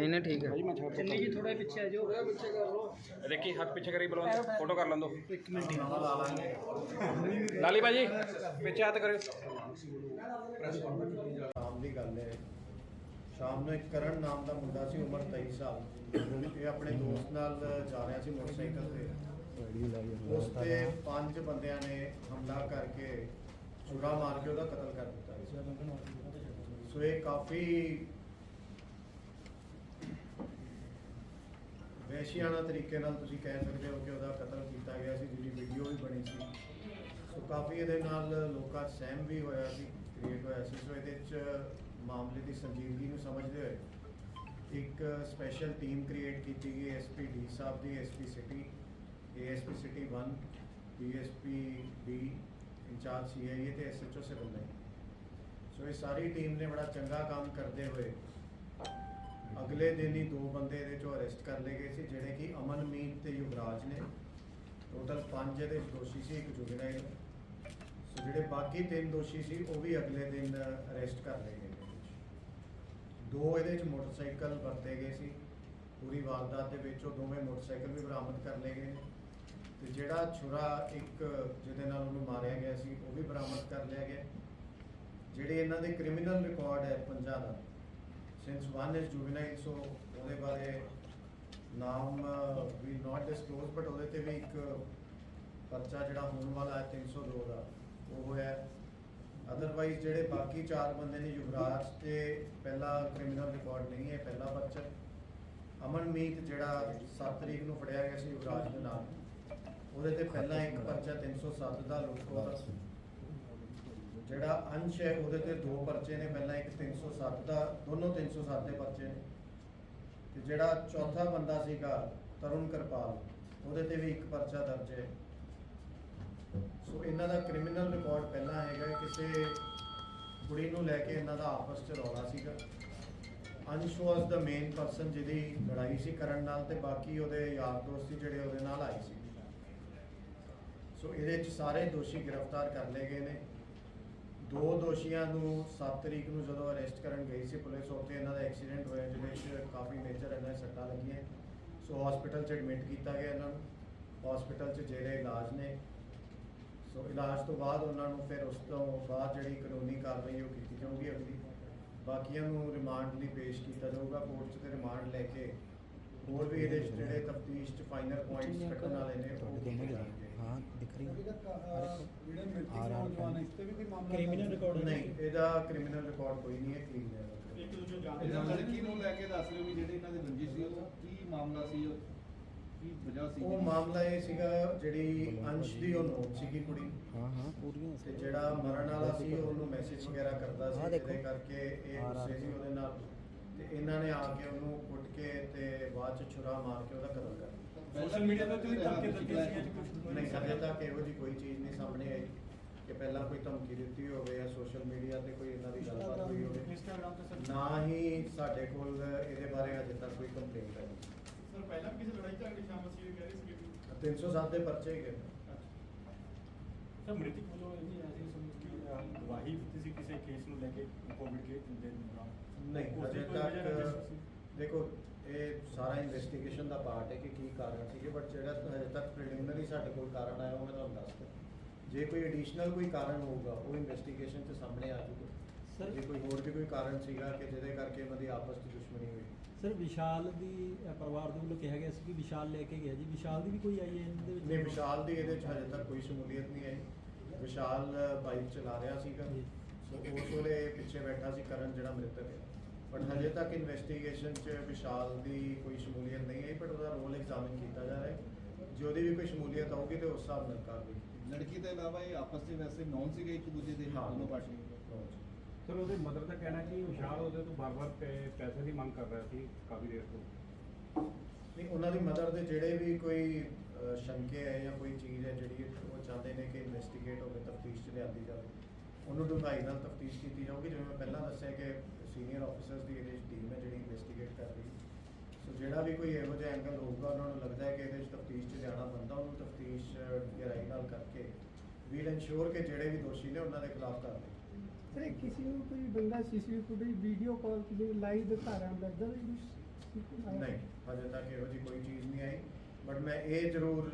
ਨਹੀਂ ਨਹੀਂ ਠੀਕ ਹੈ। ਚੰਨੀ ਜੀ ਥੋੜਾ ਪਿੱਛੇ ਆ ਜਾਓ। ਪਿੱਛੇ ਕਰ ਲਓ। ਦੇਖੀ ਹੱਥ ਪਿੱਛੇ ਕਰੀ ਬਲਵੰਤ ਫੋਟੋ ਕਰ ਲੰਦੋ। ਇੱਕ ਮਿੰਟ ਲਾਲੀ ਭਾਜੀ ਪਿੱਛੇ ਹੱਥ ਕਰਿਓ। ਸ਼ਾਮ ਦੀ ਗੱਲ ਹੈ। ਸ਼ਾਮ ਨੂੰ ਇੱਕ ਕਰਨ ਨਾਮ ਦਾ ਮੁੰਡਾ ਸੀ ਉਮਰ 23 ਸਾਲ। ਇਹ ਆਪਣੇ ਦੋਸਤ ਨਾਲ ਜਾ ਰਿਹਾ ਸੀ ਮੋਟਰਸਾਈਕਲ ਤੇ। ਉਸ ਤੇ ਪੰਜ ਬੰਦਿਆਂ ਨੇ ਹਮਲਾ ਕਰਕੇ ਛੁਰਾ ਮਾਰ ਕੇ ਉਹਦਾ ਕਤਲ ਕਰ ਦਿੱਤਾ। ਸੋ ਇਹ ਕਾਫੀ ਵੈਸ਼ਿਆਨਾ ਤਰੀਕੇ ਨਾਲ ਤੁਸੀਂ ਕਹਿ ਸਕਦੇ ਹੋ ਕਿ ਉਹਦਾ ਕਤਲ ਕੀਤਾ ਗਿਆ ਸੀ, ਜਿਹਦੀ ਵੀਡੀਓ ਵੀ ਬਣੀ ਸੀ। ਸੋ ਕਾਫੀ ਇਹਦੇ ਨਾਲ ਲੋਕਾਂ 'ਚ ਸਹਿਮ ਵੀ ਹੋਇਆ ਸੀ ਕ੍ਰੀਏਟ ਹੋਇਆ ਸੀ। ਸੋ ਇਹਦੇ 'ਚ ਮਾਮਲੇ ਦੀ ਸੰਜੀਦਗੀ ਨੂੰ ਸਮਝਦੇ ਹੋਏ ਇੱਕ ਸਪੈਸ਼ਲ ਟੀਮ ਕ੍ਰੀਏਟ ਕੀਤੀ ਗਈ ਐਸਪੀ ਡੀ ਸਾਹਿਬ ਦੀ SP city ASP city 1 DSP D incharge CIA ਤੇ ਐਸਐਚਓ ਸਿਵਲ ਸੋ ਇਹ ਸਾਰੀ ਟੀਮ ਨੇ ਬੜਾ ਚੰਗਾ ਕੰਮ ਕਰਦੇ ਹੋਏ ਅਗਲੇ ਦਿਨ ਹੀ ਦੋ ਬੰਦੇ ਇਹਦੇ ਚੋਂ ਅਰੈਸਟ ਕਰ ਲਏ ਗਏ ਸੀ, ਜਿਹੜੇ ਕਿ ਅਮਨਮੀਤ ਤੇ ਯੁਵਰਾਜ ਨੇ। ਟੋਟਲ ਪੰਜ ਇਹਦੇ ਦੋਸ਼ੀ ਸੀ, ਇੱਕ ਜੁਗਨਾਈਲ ਸੋ ਜਿਹੜੇ ਬਾਕੀ ਤਿੰਨ ਦੋਸ਼ੀ ਸੀ, ਉਹ ਵੀ ਅਗਲੇ ਦਿਨ ਅਰੈਸਟ ਕਰ ਲਏ ਗਏ ਇਹਦੇ ਦੋ ਇਹਦੇ 'ਚ ਮੋਟਰਸਾਈਕਲ ਵਰਤੇ ਗਏ ਸੀ। ਪੂਰੀ ਵਾਰਦਾਤ ਦੇ ਵਿੱਚ ਉਹ ਦੋਵੇਂ ਮੋਟਰਸਾਈਕਲ ਵੀ ਬਰਾਮਦ ਕਰ ਲਏ ਗਏ ਨੇ। ਤੇ ਜਿਹੜਾ ਛੁਰਾ ਇੱਕ, ਜਿਹਦੇ ਨਾਲ ਉਹਨੂੰ ਮਾਰਿਆ ਗਿਆ ਸੀ, ਉਹ ਵੀ ਬਰਾਮਦ ਕਰ ਲਿਆ ਗਿਆ। ਜਿਹੜੇ ਇਹਨਾਂ ਦੇ ਕ੍ਰਿਮੀਨਲ ਰਿਕਾਰਡ ਹੈ ਪੰਜਾਂ ਦਾ। Since one is juvenile so ਉਹਦੇ ਬਾਰੇ ਨਾਮ ਵੀ ਨਾਟ ਡਿਸਕਲੋਜ਼ ਬਟ ਉਹਦੇ ਤੇ ਵੀ ਇੱਕ ਪਰਚਾ ਜਿਹੜਾ ਹੋਣ ਵਾਲਾ ਹੈ 302 ਦਾ ਉਹ ਹੋਇਆ ਅਦਰਵਾਈਜ਼ ਜਿਹੜੇ ਬਾਕੀ ਚਾਰ ਬੰਦੇ ਨੇ, ਯੁਵਰਾਜ ਤੇ ਪਹਿਲਾ ਕ੍ਰਿਮੀਨਲ ਰਿਕਾਰਡ ਨਹੀਂ ਹੈ, ਪਹਿਲਾ ਪਰਚਾ। ਅਮਨਮੀਤ ਜਿਹੜਾ 7 ਤਰੀਕ ਨੂੰ ਫੜਿਆ ਗਿਆ ਸੀ ਯੁਵਰਾਜ ਦੇ ਨਾਲ, ਉਹਦੇ ਤੇ ਪਹਿਲਾਂ ਇੱਕ ਪਰਚਾ 307 ਦਾ ਲੁੱਟਖੋ ਦਾ ਜਿਹੜਾ ਅੰਸ਼ ਹੈ, ਉਹਦੇ ਤੇ ਦੋ ਪਰਚੇ ਨੇ, ਪਹਿਲਾਂ ਇੱਕ 307 ਦਾ, ਦੋਨੋਂ 307 ਦੇ ਪਰਚੇ ਨੇ। ਤੇ ਜਿਹੜਾ ਚੌਥਾ ਬੰਦਾ ਸੀਗਾ, ਤਰੁਣ ਕਿਰਪਾਲ, ਉਹਦੇ ਤੇ ਵੀ ਇੱਕ ਪਰਚਾ ਦਰਜ ਹੈ। ਸੋ ਇਹਨਾਂ ਦਾ ਕ੍ਰਿਮੀਨਲ ਰਿਕਾਰਡ ਪਹਿਲਾਂ ਹੈਗਾ ਕਿਸੇ ਕੁੜੀ ਨੂੰ ਲੈ ਕੇ ਇਹਨਾਂ ਦਾ ਆਪਸ ਚ ਰੌਲਾ ਸੀਗਾ। ਅੰਸ਼ ਵਾਸ ਦਾ ਮੇਨ ਪਰਸਨ ਜਿਹਦੀ ਲੜਾਈ ਸੀ ਕਰਨ ਨਾਲ ਤੇ ਬਾਕੀ ਉਹਦੇ ਯਾਰ ਦੋਸਤ ਸੀ ਜਿਹੜੇ ਉਹਦੇ ਨਾਲ ਆਏ ਸੀ। ਸੋ ਇਹਦੇ ਚ ਸਾਰੇ ਦੋਸ਼ੀ ਗ੍ਰਿਫਤਾਰ ਕਰ ਲਏ ਗਏ ਨੇ। ਦੋ ਦੋਸ਼ੀਆਂ ਨੂੰ 7 ਤਰੀਕ ਨੂੰ ਜਦੋਂ ਅਰੈਸਟ ਕਰਨ ਗਈ ਸੀ ਪੁਲਿਸ, ਉੱਥੇ ਇਹਨਾਂ ਦਾ ਐਕਸੀਡੈਂਟ ਹੋਇਆ ਜਿਹਦੇ ਵਿੱਚ ਕਾਫੀ ਮੇਜਰ ਇਹਨਾਂ ਦੇ ਸੱਟਾਂ ਲੱਗੀਆਂ। ਸੋ ਹਸਪੀਟਲ 'ਚ ਐਡਮਿਟ ਕੀਤਾ ਗਿਆ ਇਹਨਾਂ ਨੂੰ। ਹਸਪੀਟਲ 'ਚ ਜਿਹੜੇ ਇਲਾਜ ਨੇ। ਸੋ ਇਲਾਜ ਤੋਂ ਬਾਅਦ ਉਹਨਾਂ ਨੂੰ ਫਿਰ ਉਸ ਤੋਂ ਬਾਅਦ ਜਿਹੜੀ ਕਾਨੂੰਨੀ ਕਾਰਵਾਈ ਉਹ ਕੀਤੀ ਜਾਊਗੀ ਅਗਲੀ। ਬਾਕੀਆਂ ਨੂੰ ਰਿਮਾਂਡ ਲਈ ਪੇਸ਼ ਕੀਤਾ ਜਾਊਗਾ। ਕੋਰਟ 'ਚ ਤੇ ਰਿਮਾਂਡ ਲੈ ਕੇ ਹੋਰ ਵੀ ਇਹਦੇ ਜਿਹੜੇ ਤਫਤੀਸ਼ 'ਚ ਫਾਈਨਲ ਪੁਆਇੰਟਸ ਕੱਢਣ ਵਾਲੇ ਨੇ ਉਹ ਜਾਣਗੇ ਹਾਂ ਦਿਖ ਰਹੀ ਜਿਹੜੇ ਮ੍ਰਿਤਕ ਨੌਜਵਾਨ ਹੈ, ਇਸ ਤੇ ਵੀ ਕੋਈ ਮਾਮਲਾ Criminal record ਨਹੀਂ ਇਹਦਾ ਕ੍ਰਿਮੀਨਲ ਰਿਕਾਰਡ ਕੋਈ ਨਹੀਂ ਹੈ ਕਲੀਨ ਹੈ। ਇੱਕ ਦੂਜੇ ਜਾਣਦੇ ਲੜਕੀ ਨੂੰ ਲੈ ਕੇ ਦੱਸ ਰਹੇ ਹੋ ਵੀ ਜਿਹੜੇ ਇਹਨਾਂ ਦੇ ਰੰਜਿਸ਼ ਸੀ ਉਹ ਕੀ ਮਾਮਲਾ ਸੀ ਉਹ ਕੀ ਵਜ੍ਹਾ ਸੀ? ਉਹ ਮਾਮਲਾ ਇਹ ਸੀਗਾ ਜਿਹੜੀ ਅੰਸ਼ ਦੀ ਉਹ ਨੋਟ ਸੀਗੀ ਕੁੜੀ। ਹਾਂ ਹਾਂ ਪੂਰੀਆਂ ਤੇ ਜਿਹੜਾ ਮਰਨ ਵਾਲਾ ਸੀ ਉਹਨੂੰ ਮੈਸੇਜ ਵਗੈਰਾ ਕਰਦਾ ਸੀ। ਜਿਹਦੇ ਕਰਕੇ ਇਹ ਗੁੱਸੇ ਸੀ ਉਹਦੇ ਨਾਲ। ਤੇ ਇਹਨਾਂ ਨੇ ਆ ਕੇ ਉਹਨੂੰ ਕੁੱਟ ਕੇ ਤੇ ਬਾਅਦ ਚ ਛੁਰਾ ਮਾਰ ਕੇ ਉਹਦਾ ਕਤਲ ਕਰ ਦਿੱਤਾ। ਸੋਸ਼ਲ ਮੀਡੀਆ ਤੇ ਕੋਈ ਧਮਕੀ ਦਿੱਤੀ ਸੀ ਨਹੀਂ ਹਜੇ ਤੱਕ ਇਹੋ ਜੀ ਕੋਈ ਚੀਜ਼ ਨਹੀਂ ਸਾਹਮਣੇ ਆਈ ਕਿ ਪਹਿਲਾਂ ਕੋਈ ਧਮਕੀ ਦਿੱਤੀ ਹੋਵੇ ਜਾਂ ਸੋਸ਼ਲ ਮੀਡੀਆ ਤੇ ਕੋਈ ਇਹਨਾਂ ਦੀ ਗੱਲਬਾਤ ਹੋਈ ਹੋਵੇ। ਇੰਸਟਾਗ੍ਰਾਮ ਤੇ ਸਰ ਨਾ ਹੀ ਸਾਡੇ ਕੋਲ ਇਹਦੇ ਬਾਰੇ ਹਜੇ ਤੱਕ ਕੋਈ ਕੰਪਲੇਂਟ ਆਈ ਸਰ ਪਹਿਲਾਂ ਵੀ ਕਿਸੇ ਲੜਾਈ ਝਗੜੇ ਸ਼ਾਮਲ ਸੀ ਕਹਿ ਰਹੇ ਸੀ 307 ਦੇ ਪਰਚੇ ਹੀ ਗਏ। ਸਰ ਮ੍ਰਿਤਕ ਵੱਲੋਂ ਇਹ ਵੀ ਐਸੀ ਸਮਝ ਕਿ ਗਵਾਹੀ ਦਿੱਤੀ ਸੀ ਕਿਸੇ ਕੇਸ ਨੂੰ ਲੈ ਕੇ ਕੋਵਿਡ ਕੇ ਦੇ ਦੌਰਾਨ? ਨਹੀਂ ਤੱਕ? ਦੇਖੋ ਇਹ ਸਾਰਾ ਇਨਵੈਸਟੀਗੇਸ਼ਨ ਦਾ ਪਾਰਟ ਹੈ ਕਿ ਕੀ ਕਾਰਨ ਸੀਗੇ ਬਟ ਜਿਹੜਾ ਹਜੇ ਤੱਕ ਪ੍ਰੀਲਿਮਿਨਰੀ ਸਾਡੇ ਕੋਲ ਕਾਰਨ ਆਇਆ ਉਹ ਮੈਂ ਤੁਹਾਨੂੰ ਦੱਸ ਦਿਆਂ। ਜੇ ਕੋਈ ਐਡੀਸ਼ਨਲ ਕੋਈ ਕਾਰਨ ਹੋਊਗਾ ਉਹ ਇਨਵੈਸਟੀਗੇਸ਼ਨ 'ਚ ਸਾਹਮਣੇ ਆ ਜਾਊਗਾ। Sir- ਜੇ ਕੋਈ ਹੋਰ ਵੀ ਕੋਈ ਕਾਰਨ ਸੀਗਾ ਕਿ ਜਿਹਦੇ ਕਰਕੇ ਇਹਨਾਂ ਦੀ ਆਪਸ 'ਚ ਦੁਸ਼ਮਣੀ ਹੋਈ। ਸਰ ਵਿਸ਼ਾਲ ਦੀ ਪਰਿਵਾਰ ਦੇ ਵੱਲੋਂ ਕਿਹਾ ਗਿਆ ਸੀ ਕਿ ਵਿਸ਼ਾਲ ਲੈ ਕੇ ਗਿਆ ਜੀ। ਵਿਸ਼ਾਲ ਦੀ ਵੀ ਕੋਈ ਆਈ ਹੈ ਇਹਦੇ ਵਿੱਚ? ਨਹੀਂ ਵਿਸ਼ਾਲ ਦੀ ਇਹਦੇ 'ਚ ਹਜੇ ਤੱਕ ਕੋਈ ਸ਼ਮੂਲੀਅਤ ਨਹੀਂ ਆਈ। ਵਿਸ਼ਾਲ ਬਾਈਕ ਚਲਾ ਰਿਹਾ ਸੀਗਾ। ਜੀ। ਸੋ ਉਸ ਵੇਲੇ ਪਿੱਛੇ ਬੈਠਾ ਸੀ ਕਰਨ ਜਿਹੜਾ ਮ੍ਰਿਤਕ ਹੈ। ਬਟ ਹਜੇ ਤੱਕ ਇਨਵੈਸਟੀਗੇਸ਼ਨ 'ਚ ਵਿਸ਼ਾਲ ਦੀ ਕੋਈ ਸ਼ਮੂਲੀਅਤ ਨਹੀਂ ਆਈ ਬਟ ਉਹਦਾ ਰੋਲ ਐਗਜ਼ਾਮਿਨ ਕੀਤਾ ਜਾ ਰਿਹਾ ਹੈ। ਜੇ ਉਹਦੀ ਵੀ ਕੋਈ ਸ਼ਮੂਲੀਅਤ ਆਊਗੀ ਤੇ ਉਸ ਹਿਸਾਬ ਨਾਲ ਕਾਰਵਾਈ ਲੜਕੀ ਤੋਂ ਇਲਾਵਾ ਇਹ ਆਪਸ ਵਿੱਚ ਵੈਸੇ ਨੌਨ ਸੀਗੇ ਇੱਕ ਦੂਜੇ ਦੇ ਹਾਂ। ਦੋਨੋਂ ਪਾਰਟੀਆਂ ਸਰ ਉਹਦੇ ਮਦਰ ਦਾ ਕਹਿਣਾ ਕਿ ਵਿਸ਼ਾਲ ਉਹਦੇ ਤੋਂ ਬਾਰ-ਬਾਰ ਪੈਸੇ ਦੀ ਮੰਗ ਕਰ ਰਿਹਾ ਸੀ ਕਾਫੀ ਦੇਰ ਤੋਂ। ਨਹੀਂ ਉਹਨਾਂ ਦੀ ਮਦਰ ਦੇ ਜਿਹੜੇ ਵੀ ਕੋਈ ਸ਼ੰਕੇ ਹੈ ਜਾਂ ਕੋਈ ਚੀਜ਼ ਹੈ ਜਿਹੜੀ ਉਹ ਚਾਹੁੰਦੇ ਨੇ ਕਿ ਇਨਵੈਸਟੀਗੇਟ ਹੋਵੇ ਤਫਤੀਸ਼ 'ਚ ਲਿਆਂਦੀ ਜਾਵੇ। ਉਹਨੂੰ ਡੂੰਘਾਈ ਨਾਲ ਤਫਤੀਸ਼ ਕੀਤੀ ਜਾਊਗੀ ਜਿਵੇਂ ਮੈਂ ਪਹਿਲਾਂ ਦੱਸਿਆ ਕਿ ਸੀਨੀਅਰ ਆਫੀਸਰਸ ਦੀ ਇਹਦੇ 'ਚ ਟੀਮ ਹੈ ਜਿਹੜੀ ਇਨਵੈਸਟੀਗੇਟ ਕਰ ਰਹੀ। ਸੋ ਜਿਹੜਾ ਵੀ ਕੋਈ ਇਹੋ ਜਿਹਾ ਐਂਗਲ ਹੋਊਗਾ ਉਹਨਾਂ ਨੂੰ ਲੱਗਦਾ ਹੈ ਕਿ ਇਹਦੇ 'ਚ ਤਫਤੀਸ਼ 'ਚ ਜਾਣਾ ਬੰਦਾ ਉਹਨੂੰ ਤਫਤੀਸ਼ ਗਹਿਰਾਈ ਨਾਲ ਕਰਕੇ ਵੀਲ ਇਨਸ਼ੋਰ ਕਿ ਜਿਹੜੇ ਵੀ ਦੋਸ਼ੀ ਨੇ ਉਹਨਾਂ ਦੇ ਖਿਲਾਫ ਕਾਰਵਾਈ ਸਰ ਕਿਸੇ ਨੂੰ ਕੋਈ ਬੰਦਾ ਸੀਸੀਟੀਵੀ ਫੁਟੇਜ ਵੀਡੀਓ ਕਾਲ ਤੇ ਲਾਈਵ ਦਿਖਾ ਰਿਹਾ ਅੰਦਰ ਦਾ ਵੀ ਨਹੀਂ ਹਜੇ ਤੱਕ ਇਹੋ ਜਿਹੀ ਕੋਈ ਚੀਜ਼ ਨਹੀਂ ਆਈ। ਬਟ ਮੈਂ ਇਹ ਜ਼ਰੂਰ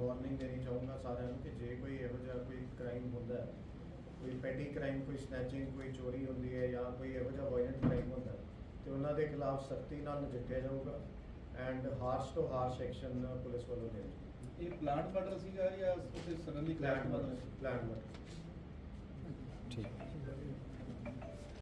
ਵਾਰਨਿੰਗ ਦੇਣੀ ਚਾਹੂੰਗਾ ਸਾਰਿਆਂ ਨੂੰ ਕਿ ਜੇ ਕੋਈ ਇਹੋ ਜਿਹਾ ਕੋਈ ਕ੍ਰਾਈਮ ਹੁੰਦਾ ਹੈ ਕੋਈ ਪੈਟੀ ਕ੍ਰਾਈਮ ਕੋਈ ਸਨੈਚਿੰਗ ਕੋਈ ਚੋਰੀ ਹੁੰਦੀ ਹੈ ਜਾਂ ਕੋਈ ਇਹੋ ਜਿਹਾ ਵਾਇਲੈਂਟ ਕ੍ਰਾਈਮ ਹੁੰਦਾ ਤੇ ਉਹਨਾਂ ਦੇ ਖਿਲਾਫ ਸਖਤੀ ਨਾਲ ਨਜਿੱਠਿਆ ਜਾਊਗਾ ਐਂਡ ਹਾਰਸ਼ ਤੋਂ ਹਾਰਸ਼ ਐਕਸ਼ਨ ਪੁਲਿਸ ਵੱਲੋਂ ਲਿਆ ਜਾਊਗਾ। ਇਹ ਪਲਾਂਟ ਮਰਡਰ ਸੀਗਾ ਜਾਂ ਉੱਥੇ suddenly plan planned murder plan murder ਠੀਕ।